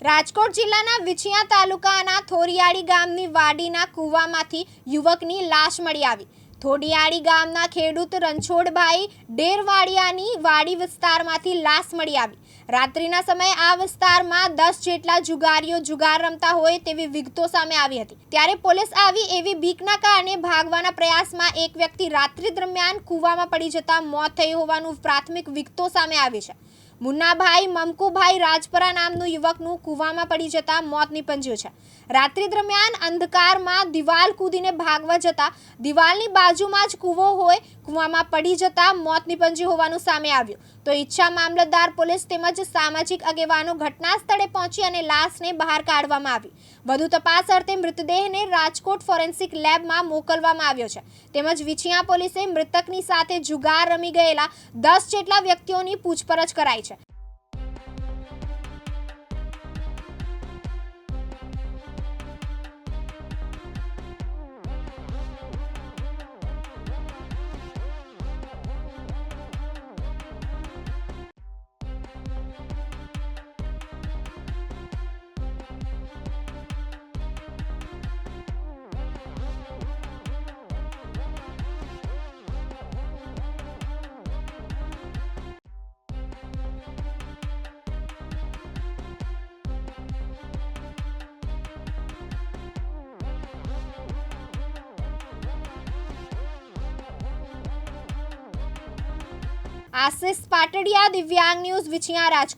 રાજકોટ જિલ્લાના વિછિયા તાલુકાના થોરિયાળી ગામની વાડીના કૂવામાંથી યુવકની લાશ મળી આવી. થોડિયાળી ગામના ખેડૂત રણછોડભાઈ ડેરવાડિયાની વાડી વિસ્તારમાંથી લાશ મળી આવી. રાત્રિના સમયે આ વિસ્તારમાં દસ જેટલા જુગારીઓ જુગાર રમતા હોય તેવી વિગતો સામે આવી હતી. ત્યારે પોલીસ આવી એવી બીકના કારણે ભાગવાના પ્રયાસમાં એક વ્યક્તિ રાત્રિ દરમિયાન કૂવામાં પડી જતા મોત થયું હોવાનું પ્રાથમિક વિગતો સામે આવી છે. મુન્નાભાઈ, મમકુભાઈ રાજપરા નામનું યુવકનું કૂવામાં પડી જતા મોત નીપજ્યું છે. રાત્રિ દરમિયાન અંધકારમાં દિવાલ કૂદીને ભાગવા જતા દિવાલની બાજુમાં જ કૂવો હોય, કૂવામાં પડી જતા મોત નીપજ્યું હોવાનું સામે આવ્યું. તો ઈચ્છા મામલતદાર પોલીસ તેમજ સામાજિક આગેવાનો ઘટના સ્થળે પહોંચી અને લાશને બહાર કાઢવામાં આવી. વધુ તપાસ અર્થે મૃતદેહને રાજકોટ ફોરેન્સિક લેબમાં મોકલવામાં આવ્યો છે. તેમજ વિછિયા પોલીસે મૃતકની સાથે જુગાર રમી ગયેલા દસ જેટલા વ્યક્તિઓની પૂછપરછ કરાઈ છે. આશિષ પાટડિયા દિવ્યાંગ ન્યૂઝ વિછિયા રાજકોટ.